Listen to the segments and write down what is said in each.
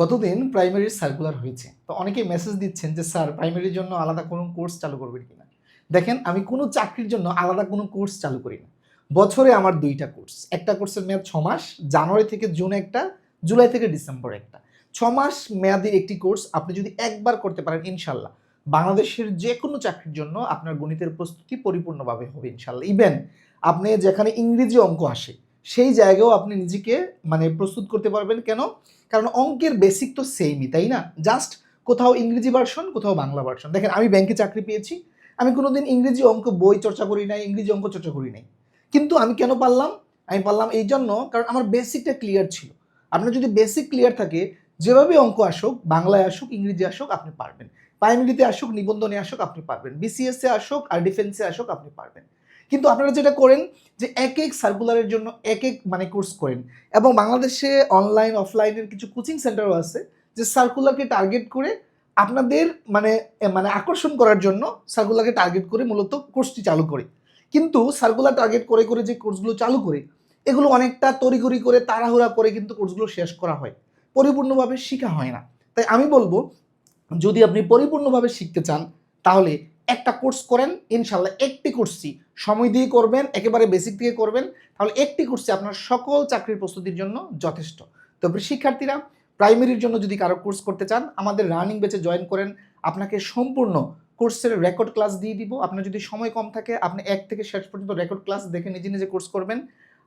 গতদিন প্রাইমারির সার্কুলার হয়েছে। তো অনেকেই মেসেজ দিচ্ছেন যে স্যার প্রাইমারির জন্য আলাদা কোনো কোর্স চালু করবেন কিনা? দেখেন, আমি কোনো চাকরির জন্য আলাদা কোনো কোর্স চালু করি না। বছরে আমার দুইটা কোর্স একটা কোর্সের মেয়াদ ছ মাস, জানুয়ারি থেকে জুন একটা, জুলাই থেকে ডিসেম্বর একটা। ছ মাস মেয়াদি একটি কোর্স আপনি যদি একবার করতে পারেন, ইনশাল্লাহ। বাংলাদেশের যে কোনো চাকরির জন্য আপনার গণিতের প্রস্তুতি পরিপূর্ণভাবে হবে, ইনশাল্লাহ। ইভেন আপনি যেখানে ইংরেজি অঙ্ক আসে সেই জায়গাও আপনি নিজেকে মানে প্রস্তুত করতে পারবেন। কেন? কারণ অঙ্কের বেসিক তো সেমই তাই না? জাস্ট কোথাও ইংরেজি ভার্সন কোথাও বাংলা ভার্সন দেখেন, আমি ব্যাংকে চাকরি পেয়েছি। আমি কোনোদিন ইংরেজি অঙ্ক বই চর্চা করি নাই, ইংরেজি অঙ্ক চর্চা করি নাই। কিন্তু আমি কেন পারলাম? আমি পারলাম এই জন্য কারণ আমার বেসিকটা ক্লিয়ার ছিল। আপনার যদি বেসিক ক্লিয়ার থাকে, যেভাবে অঙ্ক আসুক, বাংলায় আসুক, ইংরেজি আসুক, আপনি পারবেন। প্রাইমারিতে আসুক, নিবন্ধনে আসুক, আপনি পারবেন। বিসিএসে আসুক আর ডিফেন্সে আসুক, আপনি পারবেন। কিন্তু আপনারা যেটা করেন যে এক এক সার্কুলারের জন্য এক এক মানে কোর্স করেন। এবং বাংলাদেশে অনলাইন অফলাইনের কিছু কোচিং সেন্টারও আছে যে সার্কুলারকে টার্গেট করে আপনাদের মানে মানে আকর্ষণ করার জন্য সার্কুলারকে টার্গেট করে মূলত কোর্সটি চালু করে। কিন্তু সার্কুলার টার্গেট করে করে যে কোর্সগুলো চালু করে, এগুলো অনেকটা তড়িঘড়ি করে, তাড়াহুড়া করে কিন্তু কোর্সগুলো শেষ করা হয়। পরিপূর্ণভাবে শেখা হয় না। তাই আমি বলব, যদি আপনি পরিপূর্ণভাবে শিখতে চান, তাহলে একটা কোর্স করেন, ইনশাল্লাহ একটি কোর্সই। সময় দিয়ে করবেন, একেবারে বেসিক থেকে করবেন, তাহলে একটি কোর্সে আপনার সকল চাকরির প্রস্তুতির জন্য যথেষ্ট। তবে শিক্ষার্থীরা প্রাইমারির জন্য যদি কারও কোর্স করতে চান, আমাদের রানিং বেচে জয়েন করেন, আপনাকে সম্পূর্ণ কোর্সের রেকর্ড ক্লাস দিয়ে দিব। আপনার যদি সময় কম থাকে, আপনি এক থেকে শেষ পর্যন্ত রেকর্ড ক্লাস দেখে নিজে নিজে কোর্স করবেন।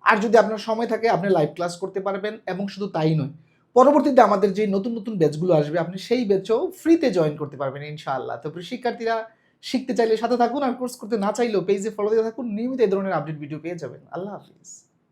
আর যদি আপনার সময় থাকে, আপনি লাইভ ক্লাস করতে পারবেন, এবং শুধু তাই নয়, পরবর্তীতে আমাদের যে নতুন নতুন ব্যাচগুলো আসবে, আপনি সেই ব্যাচও ফ্রিতে জয়েন করতে পারবেন, ইনশাআল্লাহ। তো শিক্ষার্থীরা শিখতে চাইলে সাথে থাকুন আর কোর্স করতে না চাইলেও পেজে ফলো দিয়ে থাকুন। নিয়মিত এই ধরনের আপডেট ভিডিও পেয়ে যাবেন। আল্লাহ হাফিজ।